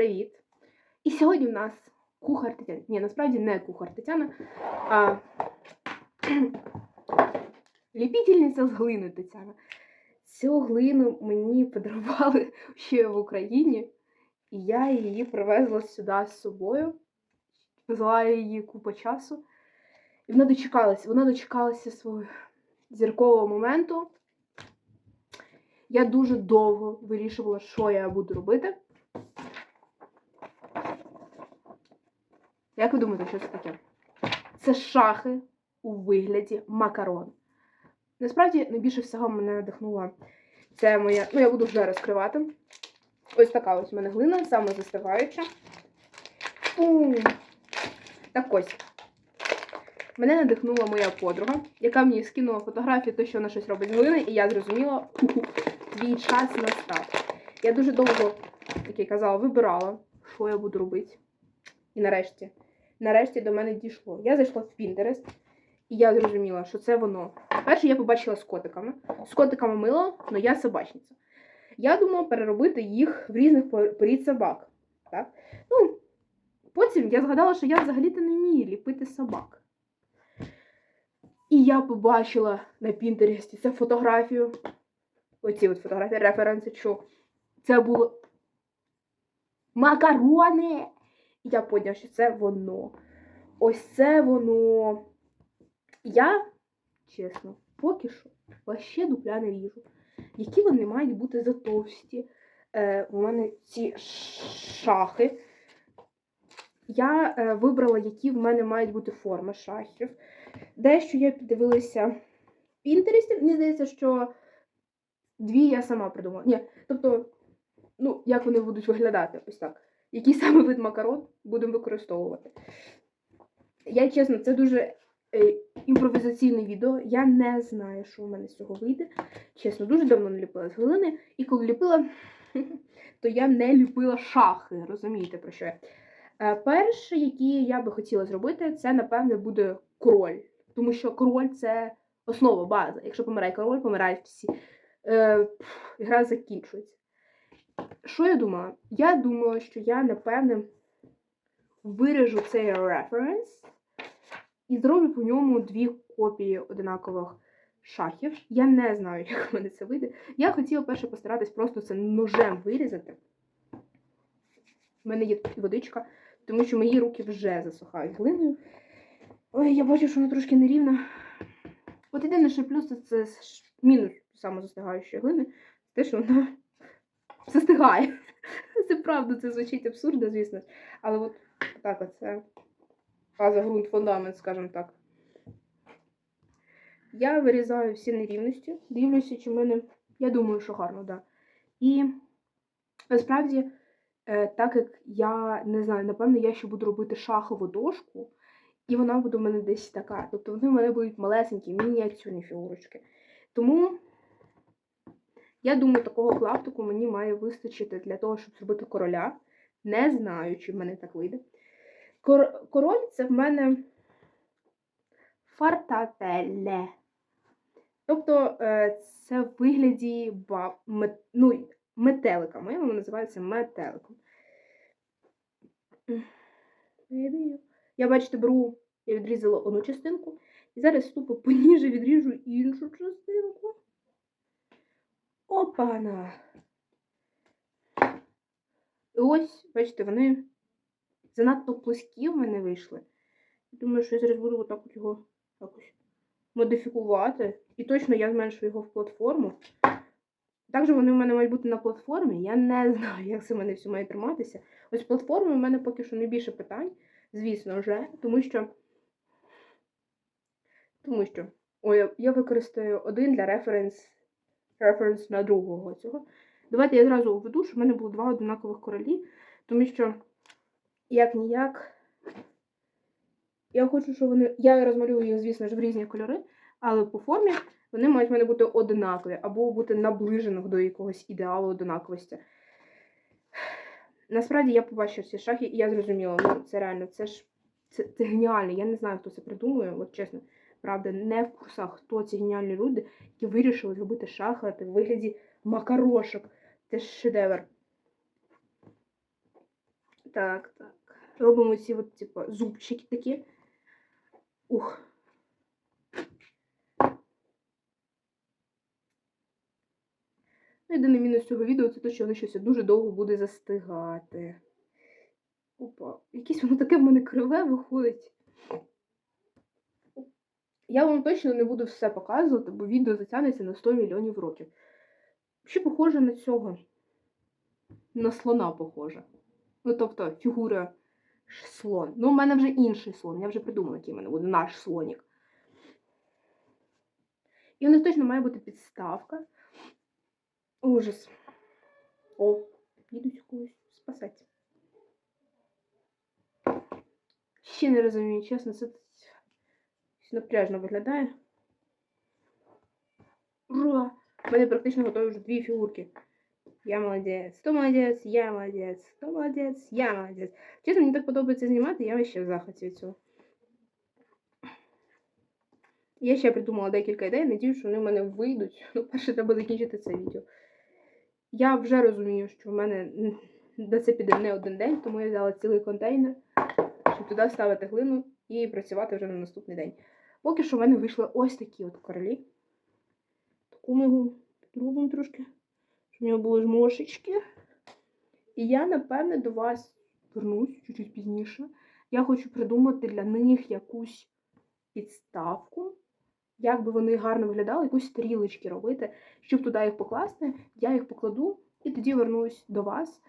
Привіт! І сьогодні в нас кухар Тетяна. Ні, насправді не кухар Тетяна, а ліпітельниця з глини Тетяна. Цю глину мені подарували ще в Україні, і я її привезла сюди з собою. Взяла її купу часу. І вона дочекалася, вона дочекалася свого зіркового моменту. Я дуже довго вирішувала, що я буду робити. Як ви думаєте, що це таке? Це шахи у вигляді макарон. Насправді, найбільше всього мене надихнула це моя. Ну, я буду вже розкривати. Ось така ось у мене глина, самозастиваюча. Пум! Так ось. Мене надихнула моя подруга, яка мені скинула фотографію, то, що вона щось робить з глини, і я зрозуміла, твій час настав. Я дуже довго, як я казала, вибирала, що я буду робити. І нарешті, нарешті до мене дійшло. Я зайшла в Pinterest, і я зрозуміла, що це воно. Перше я побачила з котиками. З котиками мило, але я собачниця. Я думала переробити їх в різних порід собак. Так? Ну, потім я згадала, що я взагалі-то не вмію ліпити собак. І я побачила на Пінтересті це фотографію. Оці от фотографії, референси, що це було макарони. І я поняла, що це воно. Ось це воно. Я, чесно, поки що вообще дупля не віжу. Які вони мають бути затовсті. Е, у мене ці шахи. Я е, вибрала, які в мене мають бути форми шахів. Дещо я піддивилася в Пінтересті. Мені здається, що дві я сама придумала. Ні, тобто, ну, як вони будуть виглядати, ось так. Який саме вид макарон будемо використовувати. Я чесно, це дуже е, імпровізаційне відео. Я не знаю, що у мене з цього вийде. Чесно, дуже давно не ліпила з глини. І коли ліпила, то я не ліпила шахи. Розумієте, про що я? Е, перше, які я би хотіла зробити, це, напевне, буде король. Тому що король це основа, база. Якщо помирає король, помирають всі. Е, Гра закінчується. Що я думала? Я думала, що я, напевне, виріжу цей референс і зроблю по ньому дві копії одинакових шахів. Я не знаю, як в мене це вийде. Я хотіла перше постаратись просто це ножем вирізати. У мене є водичка, тому що мої руки вже засухають глиною. Ой, я бачу, що вона трошки нерівна. От єдине, що плюс це, мінус самозастигаючої глини, те, що вона застигає. Це правда, це звучить абсурдно, звісно. Але от так оце база, ґрунт, фундамент, скажімо так. Я вирізаю всі нерівності, дивлюся, чи в мене. Я думаю, що гарно, так. Да. І насправді, е, так як я не знаю, напевно, я ще буду робити шахову дошку, і вона буде в мене десь така. Тобто вони в мене будуть малесенькі, мініатюрні фігурочки. Тому. Я думаю, такого клаптику мені має вистачити для того, щоб зробити короля. Не знаю, чи в мене так вийде. Кор король це в мене фартателе. Тобто е, це в вигляді ба... мет... ну, метелика. Моєму називається метеликом. Я, бачите, беру, я відрізала одну частинку. І зараз тупо поніже відріжу іншу частинку. Опана. І ось, бачите, вони занадто плоскі в мене вийшли. Думаю, що я зараз буду отак от його якось модифікувати. І точно я зменшу його в платформу. Також вони в мене мають бути на платформі. Я не знаю, як це в мене все має триматися. Ось платформи в мене поки що найбільше питань, звісно вже, тому що. Тому що. Ой, я використаю один для референс референс на другого цього. Давайте я зразу введу, щоб в мене було два однакових королі, тому що, як ніяк, я хочу, щоб вони. Я розмалюю їх, звісно ж, в різні кольори, але по формі вони мають в мене бути одинакові, або бути наближених до якогось ідеалу одинаковості. Насправді я побачила ці шахи, і я зрозуміла, ну це реально, це ж це, це геніально. Я не знаю, хто це придумує, от чесно. Правда, не в курсах, хто ці геніальні люди, які вирішили зробити шахи в вигляді макарошок. Це ж шедевр. Так, так. Робимо ці от, типу, зубчики такі. Ух. Ну, Єдиний мінус цього відео це те, що воно щось дуже довго буде застигати. Опа, якесь воно таке в мене криве виходить. Я вам точно не буду все показувати, бо відео затягнеться на 100 мільйонів років. Ще похоже на цього. На слона похоже. Ну, тобто, фігура слон. Ну, у мене вже інший слон. Я вже придумала, який в мене буде наш слонік. І у них точно має бути підставка. Ужас. О, їдуть когось спасати. Ще не розумію, чесно, це напряжно виглядає. Ура! У мене практично готові вже дві фігурки. Я молодець, хто молодець, я молодець, хто молодець, я молодець. Чесно, мені так подобається знімати, я ще в захваті від цього. Я ще придумала декілька ідей, надіюсь, що вони в мене вийдуть. Ну, перше, треба закінчити це відео. Я вже розумію, що в мене на це піде не один день, тому я взяла цілий контейнер, щоб туди ставити глину і працювати вже на наступний день. Поки що в мене вийшли ось такі от королі. Таку ми підробимо трошки, щоб у нього були жмошечки. І я, напевне, до вас вернусь чуть-чуть пізніше. Я хочу придумати для них якусь підставку, як би вони гарно виглядали, якусь стрілочки робити, щоб туди їх покласти, я їх покладу і тоді вернусь до вас.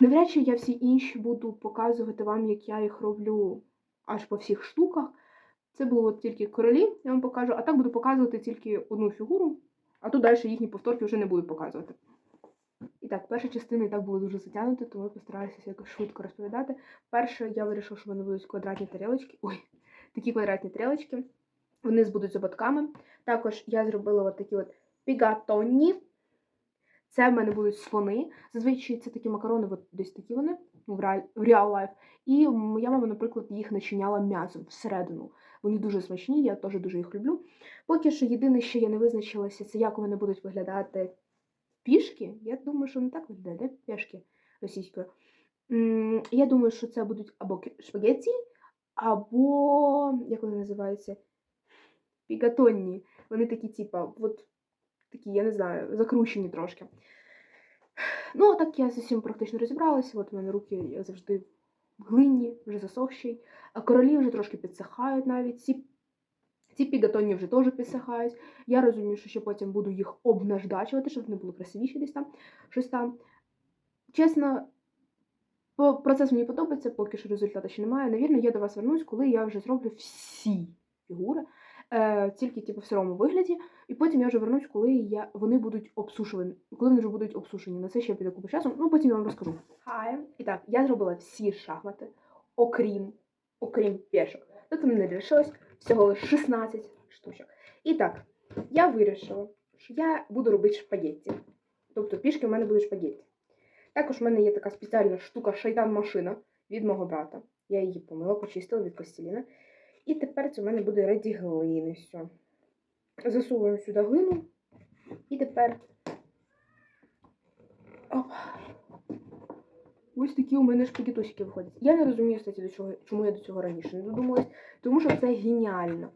Навряд чи я всі інші буду показувати вам, як я їх роблю аж по всіх штуках. Це було тільки королі, я вам покажу, а так буду показувати тільки одну фігуру, а тут далі їхні повторки вже не буду показувати. І так, перша частина і так була дуже затягнута, тому я постараюся якось швидко розповідати. Перше, я вирішила, що в мене будуть квадратні тарілочки. Ой, такі квадратні тарілочки. Вони будуть з ободками. Також я зробила от такі от пігатонні. Це в мене будуть слони. Зазвичай це такі макарони, от десь такі вони ну, в реал, real. І моя мама, наприклад, їх начиняла м'ясом всередину. Вони дуже смачні, я теж дуже їх люблю. Поки що єдине, що я не визначилася, це як вони будуть виглядати пішки. Я думаю, що не так виглядає, де пішки російською. Я думаю, що це будуть або шпагетті, або як вони називаються? Пігатонні. Вони такі, типа, от такі, я не знаю, закручені трошки. Ну, так я з усім практично розібралася. От у мене руки я завжди глині, вже засохшій. Королі вже трошки підсихають навіть. Ці, ці підготовні вже теж підсихають. Я розумію, що ще потім буду їх обнаждачувати, щоб вони були красивіші десь там, щось там. Чесно, процес мені подобається, поки що результату ще немає. Навірно, я до вас вернусь, коли я вже зроблю всі фігури, е, тільки типу, в сирому вигляді. І потім я вже вернусь, коли я, вони будуть обсушені. Коли вони вже будуть обсушені. На це ще піде купу часу. Ну, потім я вам розкажу. Хай. І так, я зробила всі шахмати, окрім, окрім пішок. Тобто мене лишилось всього лише 16 штучок. І так, я вирішила, що я буду робити шпагетті. Тобто пішки в мене будуть шпагетті. Також в мене є така спеціальна штука шайтан-машина від мого брата. Я її помила, почистила від пластиліна. І тепер це в мене буде реді глини. Все. Засовуємо сюди глину. І тепер. Оп. Ось такі у мене шпагетосики виходять. Я не розумію, кстати, до чого, чому я до цього раніше не додумалась, тому що це геніально.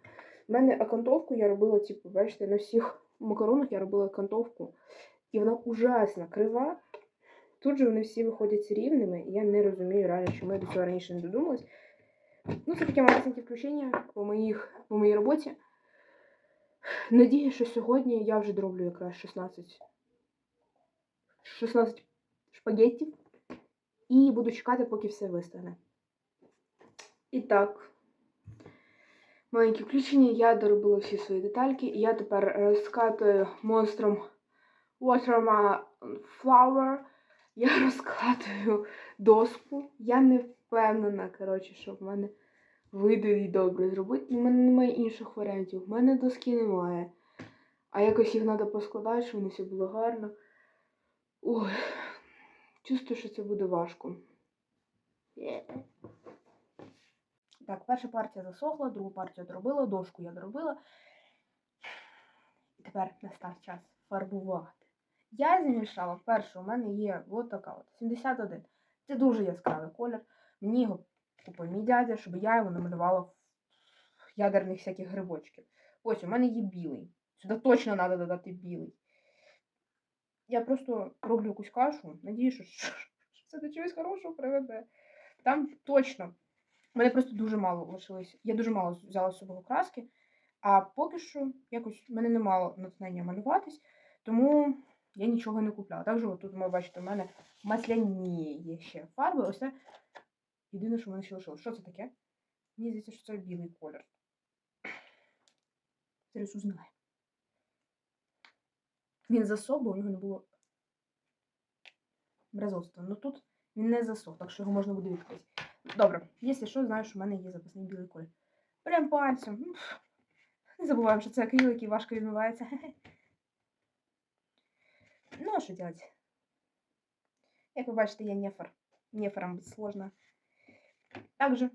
У мене окантовку я робила, типу, бачите, на всіх макаронах я робила окантовку. І вона ужасно крива. Тут же вони всі виходять рівними, і я не розумію реально, чому я до цього раніше не додумалась. Ну, це таке маленьке включення по, моїх, по моїй роботі. Надію, що сьогодні я вже дроблю якраз 16, 16 шпагеттів. І буду чекати, поки все вистигне. І так, маленьке включення. Я доробила всі свої детальки. І я тепер розкатую монстром Watermelon Flower. Я розкладую доску. Я не впевнена, коротше, що в мене вийде її добре зробити. У мене немає інших варіантів. У мене доски немає. А якось їх треба поскладати, щоб воно все було гарно. Ой, чувствую, що це буде важко. Так, перша партія засохла, другу партію доробила, дошку я доробила. І тепер настав час фарбувати. Я змішала першу, у мене є от така от 71. Це дуже яскравий колір. Мені його купив мій дядя, щоб я його намалювала ядерних всяких грибочків. Ось у мене є білий. Сюди точно треба додати білий. Я просто роблю якусь кашу, надію, що, що це до чогось хорошого приведе. Там точно. У мене просто дуже мало лишилось. Я дуже мало взяла з собою краски, а поки що якось в мене не мало натхнення малюватись, тому я нічого не купляла. Також тут ви бачите, у мене масляні є ще фарби. Ось це єдине, що в мене ще лишилось. Що це таке? Мені здається, що це білий колір. Зараз узнаю. Він засох, бо у нього не було мразоцтва. Ну тут він не засох, так що його можна буде відкрити. Добре, якщо що, знаю, що в мене є запасний білий колір. Прям пальцем. Не забуваємо, що це акрил, який важко відмивається. Ну, а що делать? Як ви бачите, я нефор. Нефором бути сложно. Также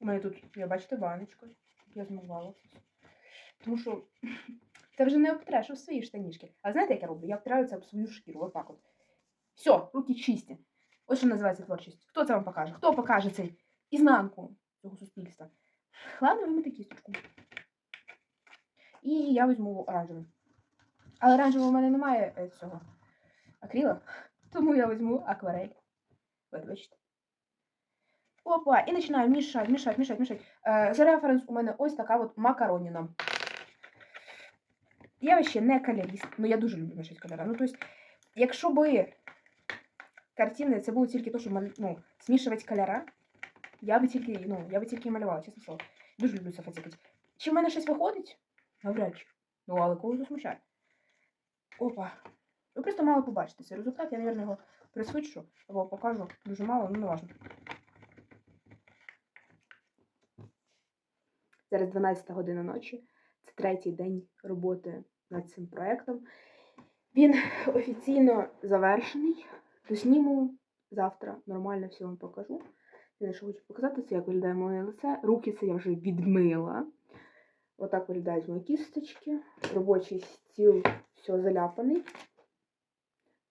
у мене тут, я бачите, баночку. Я змивала. Тому що це вже не обтреш свої штанішки. А знаєте, як я роблю? Я обтираю це об свою шкіру. Отак от. Все, руки чисті. Ось що називається творчість. Хто це вам покаже? Хто покаже цей ізнанку цього суспільства? Ладно, вимити кісточку. І я візьму оранжевий. Але оранжевого в мене немає е, цього акрила, тому я візьму акварель. От, бачите. Опа, і починаю мішати, мішати, мішати, мішати. Е, за референс у мене ось така от макароніна. Я ще не кольорист, ну я дуже люблю мішати кольори. Ну, тобто, якщо би картини це було тільки то, мал- ну, змішувати кольори, я би тільки, ну, я би тільки малювала, чесно слово. Дуже люблю це фацикати. Чи в мене щось виходить? Навряд чи. Ну, але кого засмущає. Опа. Ви просто мали побачити цей результат. Я, мабуть, його присвідчу, або покажу дуже мало, ну не важно. Зараз 12 година ночі. Це третій день роботи над цим проєктом. Він офіційно завершений. Досніму завтра нормально все вам покажу. Я що хочу показати, це як виглядає моє лице. Руки це я вже відмила. Отак виглядають мої кісточки. Робочий стіл все заляпаний.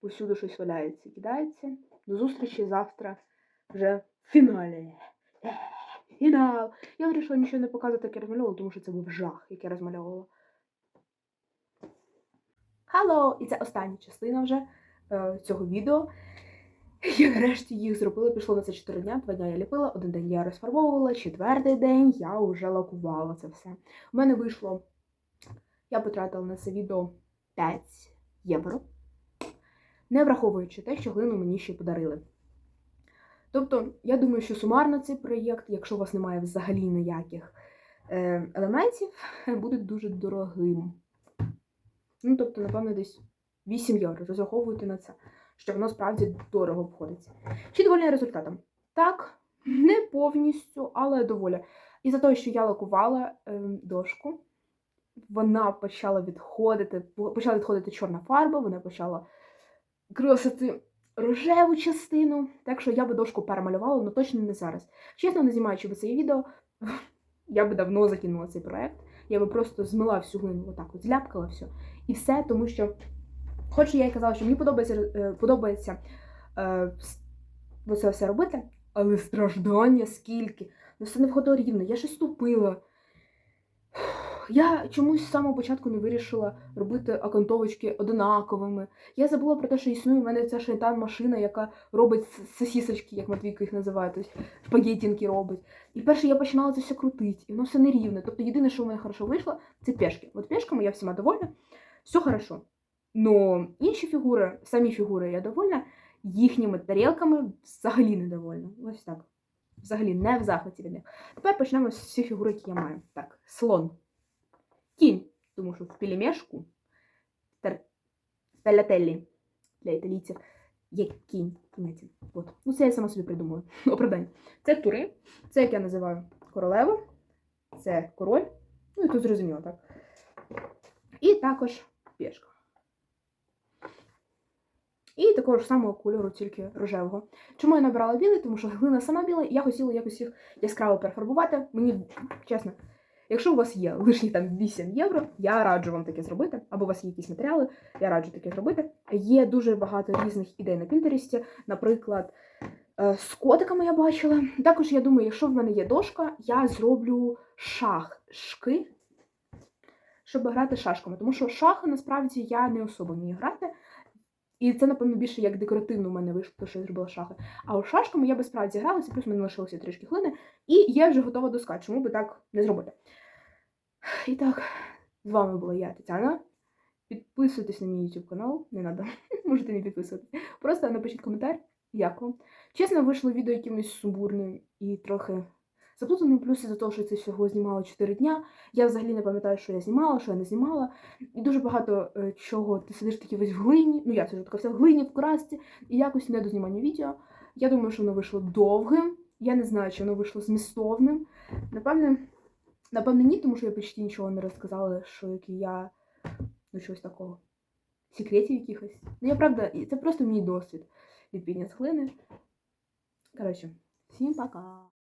Усюди щось валяється, кидається. До зустрічі завтра вже в фіналі. Фінал! Я вирішила нічого не показувати, як я розмальовувала, тому що це був жах, який я розмальовувала. Халло! І це остання частина вже е, цього відео. Я нарешті їх зробила, пішло на це 4 дня. Два дня я ліпила, один день я розфарбовувала, четвертий день я вже лакувала це все. У мене вийшло, я потратила на це відео 5 євро, не враховуючи те, що глину мені ще подарили. Тобто, я думаю, що сумарно цей проєкт, якщо у вас немає взагалі ніяких е, елементів, буде дуже дорогим. Ну, тобто, напевно, десь 8 євро. Розраховуйте на це, що воно справді дорого обходиться. Чи довольна результатом? Так, не повністю, але доволі. І за те, що я лакувала е, дошку, вона почала відходити, почала відходити чорна фарба, вона почала кросити рожеву частину. Так що я би дошку перемалювала, але точно не зараз. Чесно, не знімаючи би це відео, я би давно закинула цей проект. Я би просто змила всю глину, отак от зляпкала все. І все, тому що, хоч я і казала, що мені подобається, е, подобається е, оце все робити, але страждання скільки. Ну все не входило рівно. Я щось тупила. Я чомусь з самого початку не вирішила робити окантовочки одинаковими. Я забула про те, що існує в мене ця шайтан машина, яка робить сосісочки, як Матвійко їх називає, тобто шпагетінки робить. І перше я починала це все крутити, і воно все нерівне. Тобто єдине, що в мене хорошо вийшло, це пешки. От пешками я всіма довольна, все хорошо. Но інші фігури, самі фігури я довольна, їхніми тарілками взагалі не довольна. Ось так. Взагалі не в захваті від них. Тепер почнемо з всіх фігур, які я маю. Так, слон. Кінь, тому що в пілімешку тер... талятеллі для італійців є кінь. От. Ну, це я сама собі придумала. Оправдання. Це тури, це як я називаю королева, це король. Ну і тут зрозуміло, так. І також пішка. І такого ж самого кольору, тільки рожевого. Чому я набрала білий? Тому що глина сама біла, і я хотіла якось їх яскраво перефарбувати. Мені, чесно, Якщо у вас є лишні там 8 євро, я раджу вам таке зробити, або у вас є якісь матеріали, я раджу таке зробити. Є дуже багато різних ідей на Пінтересті, наприклад, е, з котиками я бачила. Також я думаю, якщо в мене є дошка, я зроблю шашки, щоб грати шашками. Тому що шахи насправді я не особо вмію грати. І це, напевно, більше як декоративно у мене вийшло, що я зробила шахи. А у шашками я би справді гралася, плюс в мене лишилося трішки хлини, і є вже готова доска. Чому би так не зробити? І так, з вами була я, Тетяна. Підписуйтесь на мій YouTube канал, не треба, можете не підписуватись. Просто напишіть коментар, як вам. Чесно, вийшло відео якимось сумбурним і трохи заплутаним, плюс із-за того, що це всього знімала 4 дня. Я взагалі не пам'ятаю, що я знімала, що я не знімала. І дуже багато е, чого ти сидиш такі весь в глині. Ну, я сиджу така вся в глині, в красці, і якось не до знімання відео. Я думаю, що воно вийшло довгим. Я не знаю, чи воно вийшло змістовним. Напевне, напевне, ні, тому що я почти нічого не розказала, що який я ну, щось такого. Секретів якихось. Ну, я правда, це просто мій досвід від підняття з глини. Коротше, всім пока!